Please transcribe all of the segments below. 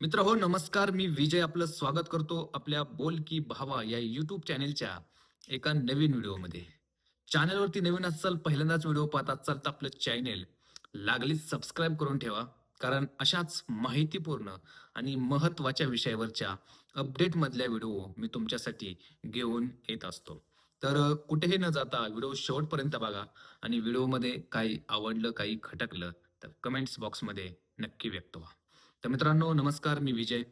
मित्र हो नमस्कार. मी विजय आपलं स्वागत करतो आपल्या बोल की भावा या युट्यूब चॅनेलच्या एका नवीन व्हिडिओमध्ये. चॅनेलवरती नवीन असाल पहिल्यांदाच व्हिडिओ पाहत असाल तर आपलं चॅनेल लागलीच सबस्क्राईब करून ठेवा. कारण अशाच माहितीपूर्ण आणि महत्त्वाच्या विषयावरच्या अपडेटमधल्या व्हिडिओ मी तुमच्यासाठी घेऊन येत असतो. तर कुठेही न जाता व्हिडिओ शेवटपर्यंत बघा आणि व्हिडिओमध्ये काही आवडलं काही खटकलं तर कमेंट्स बॉक्समध्ये नक्की व्यक्त व्हा. तर मित्रांनो नमस्कार मी विजय.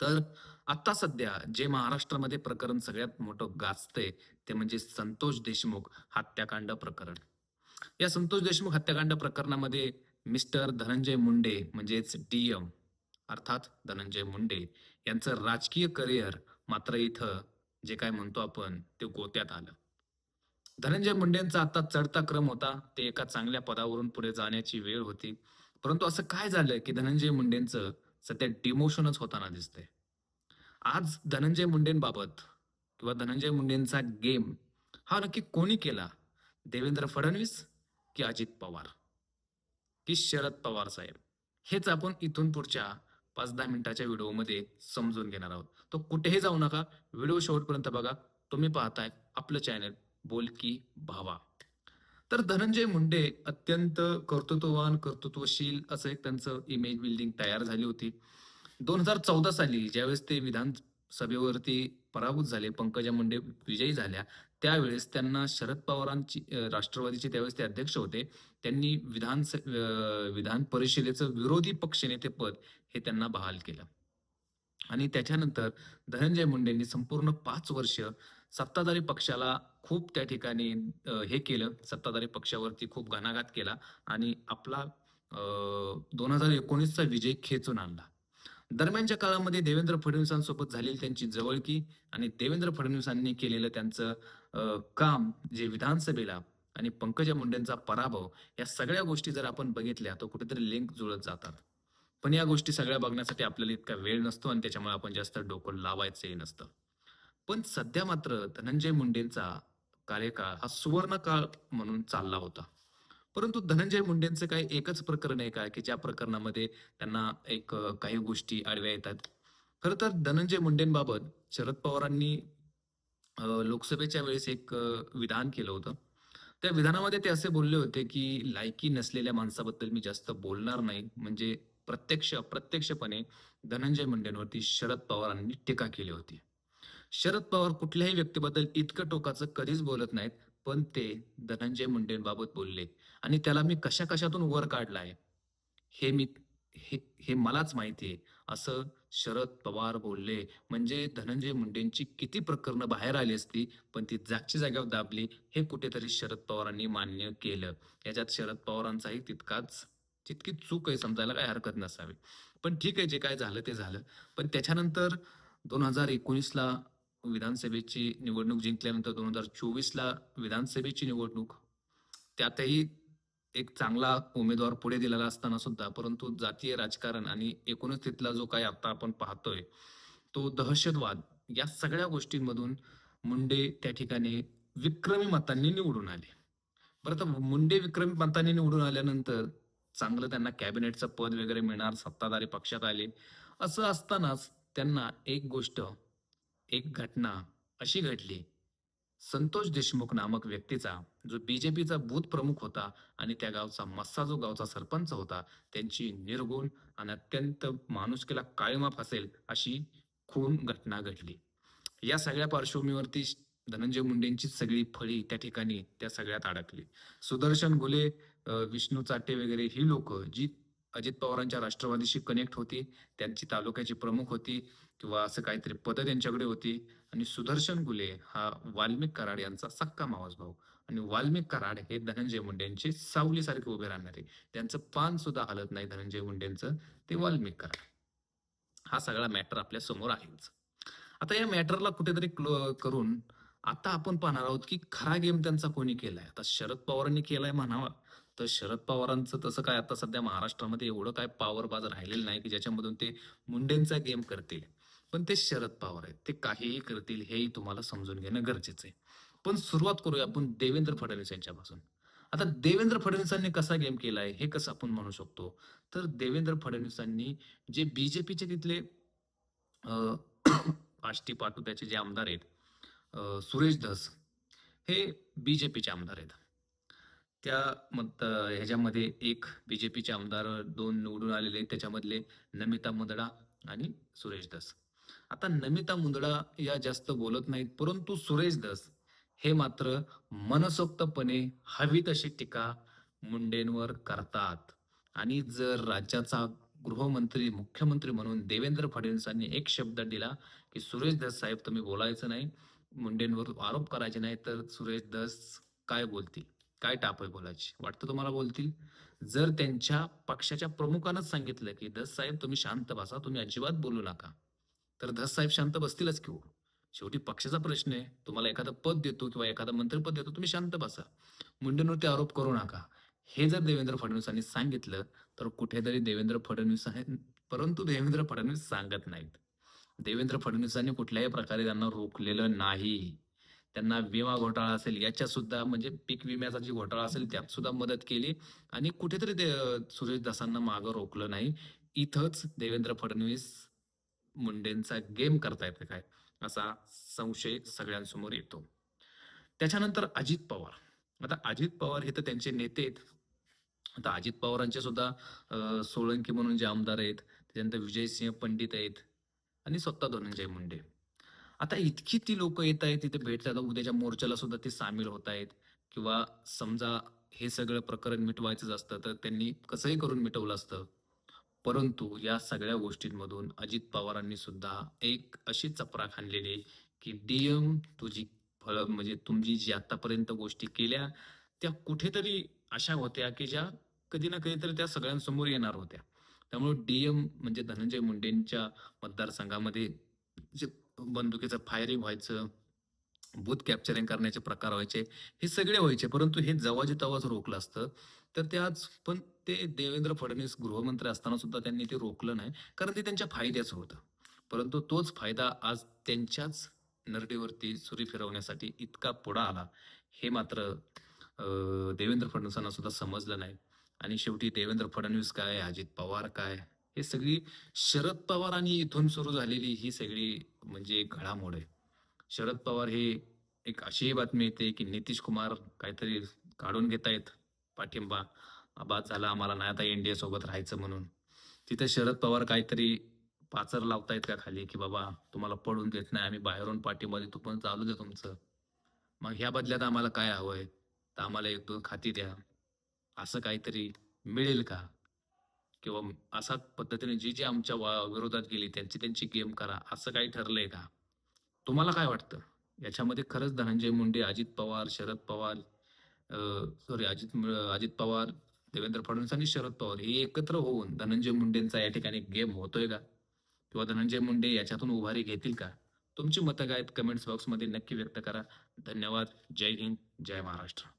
तर आता सध्या जे महाराष्ट्रामध्ये प्रकरण सगळ्यात मोठं गाजतंय ते म्हणजे संतोष देशमुख हत्याकांड प्रकरण. या संतोष देशमुख हत्याकांड प्रकरणामध्ये मिस्टर धनंजय मुंडे म्हणजेच डीएम अर्थात धनंजय मुंडे यांचं राजकीय करिअर मात्र इथं जे काय म्हणतो आपण ते गोत्यात आलं. धनंजय मुंडेंचा आता चढता क्रम होता ते एका चांगल्या पदावरून पुढे जाण्याची वेळ होती. परंतु असं काय झालं की धनंजय मुंडेंचं सध्या डिमोशनच होताना दिसतंय. आज धनंजय मुंडेंबाबत किंवा धनंजय मुंडेंचा गेम हा नक्की कोणी केला? देवेंद्र फडणवीस की अजित पवार? की शरद पवार साहेब? हेच आपण इथून पुढच्या पाच दहा मिनिटाच्या व्हिडिओमध्ये समजून घेणार आहोत. तो कुठेही जाऊ नका. व्हिडिओ शेवटपर्यंत बघा. तुम्ही पाहताय आपलं चॅनल बोल की भावा. तर धनंजय मुंडे अत्यंत कर्तृत्ववान कर्तृत्वशील असं एक त्यांचं इमेज बिल्डिंग तयार झाली होती. दोन हजार चौदा साली ज्यावेळेस ते विधानसभेवरती पराभूत झाले पंकजा मुंडे विजयी झाल्या त्यावेळेस त्यांना शरद पवारांची राष्ट्रवादीचे त्यावेळेस ते अध्यक्ष होते. त्यांनी विधान विधान परिषदेचं विरोधी पक्षनेते पद हे त्यांना बहाल केलं. आणि त्याच्यानंतर धनंजय मुंडेंनी संपूर्ण पाच वर्ष सत्ताधारी पक्षाला खूप त्या ठिकाणी हे केलं. सत्ताधारी पक्षावरती खूप घणाघात केला आणि आपला दोन हजार एकोणीसचा विजय खेचून आणला. दरम्यानच्या काळामध्ये देवेंद्र फडणवीसांसोबत झालेली त्यांची जवळकी आणि देवेंद्र फडणवीसांनी केलेलं त्यांचं काम जे विधानसभेला आणि पंकजा मुंडेंचा पराभव या सगळ्या गोष्टी जर आपण बघितल्या तर कुठेतरी लिंक जुळत जातात. पण या गोष्टी सगळ्या बघण्यासाठी आपल्याला इतका वेळ नसतो आणि त्याच्यामुळे आपण जास्त डोकं लावायचंही नसतं. पण सध्या मात्र धनंजय मुंडेंचा कार्यकाळ हा सुवर्ण काळ म्हणून चालला होता. परंतु धनंजय मुंडेंचं काही एकच प्रकरण आहे का की ज्या प्रकरणामध्ये त्यांना एक काही गोष्टी आडव्या येतात? खरं तर धनंजय मुंडेंबाबत शरद पवारांनी लोकसभेच्या वेळेस एक विधान केलं होतं. त्या विधानामध्ये ते असे बोलले होते की लायकी नसलेल्या माणसाबद्दल मी जास्त बोलणार नाही. म्हणजे प्रत्यक्ष अप्रत्यक्षपणे धनंजय मुंडेंवरती शरद पवारांनी टीका केली होती. शरद पवार कुठल्याही व्यक्तीबद्दल इतकं टोकाचं कधीच बोलत नाहीत पण ते धनंजय मुंडेंबाबत बोलले. आणि त्याला मी कशा कशातून वर आहे? हे मी हे हे मलाच माहिती आहे असं शरद पवार बोलले. म्हणजे धनंजय मुंडेंची किती प्रकरणं बाहेर आली असती पण ती जागच्या जागेवर दाबली हे कुठेतरी शरद पवारांनी मान्य केलं. याच्यात शरद पवारांचाही तितकाच तितकी चूक आहे समजायला काही हरकत नसावी. पण ठीक आहे जे काय झालं ते झालं. पण त्याच्यानंतर दोन हजार एकोणीसला विधानसभेची निवडणूक जिंकल्यानंतर दोन हजार चोवीसला विधानसभेची निवडणूक त्यातही एक चांगला उमेदवार पुढे दिलेला असताना सुद्धा परंतु जातीय राजकारण आणि एकूणच तिथला जो काही आता आपण पाहतोय तो दहशतवाद या सगळ्या गोष्टींमधून मुंडे त्या ठिकाणी विक्रमी मतांनी निवडून आले. बरं तर मुंडे विक्रमी मतांनी निवडून आल्यानंतर चांगलं त्यांना कॅबिनेटचं पद वगैरे मिळणार सत्ताधारी पक्षात आले. असं असतानाच त्यांना एक गोष्ट एक घटना अशी घडली. संतोष देशमुख नामक व्यक्तीचा जो बीजेपीचा बूथ प्रमुख होता आणि त्या गावचा मस्सा जो गावचा सरपंच होता त्यांची निर्गुण आणि अत्यंत माणुसकीला काळीमाप असेल अशी खून घटना घडली. या सगळ्या पार्श्वभूमीवरती धनंजय मुंडेंची सगळी फळी त्या ठिकाणी त्या सगळ्यात अडकली. सुदर्शन गुले विष्णू चाटे वगैरे ही लोक जी अजित पवारांच्या राष्ट्रवादीशी कनेक्ट होती त्यांची तालुक्याची प्रमुख होती किंवा असं काहीतरी पद त्यांच्याकडे होती. आणि सुदर्शन गुले हा वाल्मिक कराड यांचा सक्का मावस भाऊ. आणि वाल्मिक कराड हे धनंजय मुंडेंचे सावलीसारखे उभे राहणारे. त्यांचं पान सुद्धा हलत नाही धनंजय मुंडेंचं ते वाल्मिक कराड. हा सगळा मॅटर आपल्यासमोर आहेच. आता या मॅटरला कुठेतरी क्लो करून आता आपण पाहणार आहोत की खरा गेम त्यांचा कोणी केलाय? आता शरद पवारांनी केलाय म्हणावा. तर शरद पवारांचं तसं काय आता सध्या महाराष्ट्रामध्ये एवढं काय पॉवर बाज राहिलेलं नाही की ज्याच्यामधून ते मुंडेंचा गेम करतील. पण ते शरद पवार आहेत. ते काहीही करतील हेही तुम्हाला समजून घेणं गरजेचं आहे. पण सुरुवात करूया आपण देवेंद्र फडणवीस यांच्यापासून. आता देवेंद्र फडणवीसांनी कसा गेम केला आहे हे कसं आपण म्हणू शकतो? तर देवेंद्र फडणवीसांनी जे बीजेपीचे तिथले अ, आष्टी पाटुत्याचे जे आमदार आहेत सुरेश धस हे बीजेपीचे आमदार आहेत. त्या मत ह्याच्यामध्ये एक बीजेपीचे आमदार दोन निवडून आलेले आहेत त्याच्यामधले नमिता मुंदडा आणि सुरेश दास आता नमिता मुंदडा या जास्त बोलत नाहीत परंतु सुरेश दास हे मात्र मनसोक्तपणे हवी तशी टीका मुंडेंवर करतात. आणि जर राज्याचा गृहमंत्री मुख्यमंत्री म्हणून देवेंद्र फडणवीसांनी एक शब्द दिला की सुरेश दास साहेब तुम्ही बोलायचं नाही मुंडेंवर आरोप करायचे नाही तर सुरेश दास काय बोलतील? काय टाप आहे बोलायची? वाटतं तुम्हाला बोलतील? जर त्यांच्या पक्षाच्या प्रमुखानंच सांगितलं की धस साहेब तुम्ही शांत बसा तुम्ही अजिबात बोलू नका. तर धस साहेब शांत बसतीलच की हो. शेवटी पक्षाचा प्रश्न आहे. तुम्हाला एखादं पद देतो किंवा एखादं मंत्रिपद देतो तुम्ही शांत बसा. मुंडेंवरती आरोप करू नका. हे जर देवेंद्र फडणवीसांनी सांगितलं तर कुठेतरी देवेंद्र फडणवीस आहे परंतु देवेंद्र फडणवीस सांगत नाहीत. देवेंद्र फडणवीसांनी कुठल्याही प्रकारे त्यांना रोखलेलं नाही. त्यांना विमा घोटाळा असेल याच्या सुद्धा म्हणजे पीक विम्याचा जी घोटाळा असेल त्यात सुद्धा मदत केली आणि कुठेतरी ते सुरेश दासांना मागं रोखलं नाही. इथंच देवेंद्र फडणवीस मुंडेंचा गेम करता करतायत काय असा संशय सगळ्यांसमोर येतो. त्याच्यानंतर अजित पवार. आता अजित पवार हे तर त्यांचे नेते आहेत. आता अजित पवारांचे सुद्धा सोळंकी म्हणून जे आमदार आहेत त्याच्यानंतर विजयसिंह पंडित आहेत आणि स्वतः धनंजय मुंडे. आता इतकी ती लोक येत आहेत तिथे भेटतात. उद्याच्या मोर्चाला सुद्धा ते सामील होत आहेत. किंवा समजा हे सगळं प्रकरण मिटवायचंच असतं तर त्यांनी कसंही करून मिटवलं असतं. परंतु या सगळ्या गोष्टींमधून अजित पवारांनी सुद्धा एक अशी चपरा खाणलेली की डीएम तुझी फळ म्हणजे तुमची जी आतापर्यंत गोष्टी केल्या त्या कुठेतरी अशा होत्या की ज्या कधी ना कधीतरी त्या सगळ्यांसमोर येणार होत्या. त्यामुळे डीएम म्हणजे धनंजय मुंडेंच्या मतदारसंघामध्ये जे बंदुकीचं फायरिंग व्हायचं बूथ कॅप्चरिंग करण्याचे प्रकार व्हायचे हे सगळे व्हायचे. परंतु हे जवाजी तवाच रोखलं असतं. तर ते आज पण ते देवेंद्र फडणवीस गृहमंत्री असताना सुद्धा त्यांनी ते रोखलं नाही. कारण ते त्यांच्या फायद्याचं होतं. परंतु तोच फायदा आज त्यांच्याच नरडीवरती सुरी फिरवण्यासाठी इतका पुढा आला हे मात्र देवेंद्र फडणवीसांना सुद्धा समजलं नाही. आणि शेवटी देवेंद्र फडणवीस काय अजित पवार काय हे सगळी शरद पवार आणि इथून सुरू झालेली ही सगळी म्हणजे एक घडामोड. आहे शरद पवार हे एक अशीही बातमी येते की नितीश कुमार काहीतरी काढून घेत आहेत पाठिंबा. बाद झाला आम्हाला नाही आता एनडीए सोबत राहायचं म्हणून. तिथे शरद पवार काहीतरी पाचर लावतायत का खाली की बाबा तुम्हाला पडून देत नाही आम्ही बाहेरून पाठिंबा देतो पण चालू दे तुमचं. मग ह्या बदल्यात आम्हाला काय हवंय? तर आम्हाला एक दोन खाती द्या. असं काहीतरी मिळेल का? किंवा असा पद्धतीने जी जी आमच्या विरोधात गेली त्यांची त्यांची गेम करा असं काही ठरलंय का? तुम्हाला काय वाटतं? याच्यामध्ये खरंच धनंजय मुंडे अजित पवार शरद पवार सॉरी अजित अजित पवार देवेंद्र फडणवीस आणि शरद पवार हे एकत्र होऊन धनंजय मुंडेंचा या ठिकाणी गेम होतोय का? किंवा धनंजय मुंडे याच्यातून उभारी घेतील का? तुमची मतं काय आहेत? कमेंट्स बॉक्समध्ये नक्की व्यक्त करा. धन्यवाद. जय हिंद. जय महाराष्ट्र.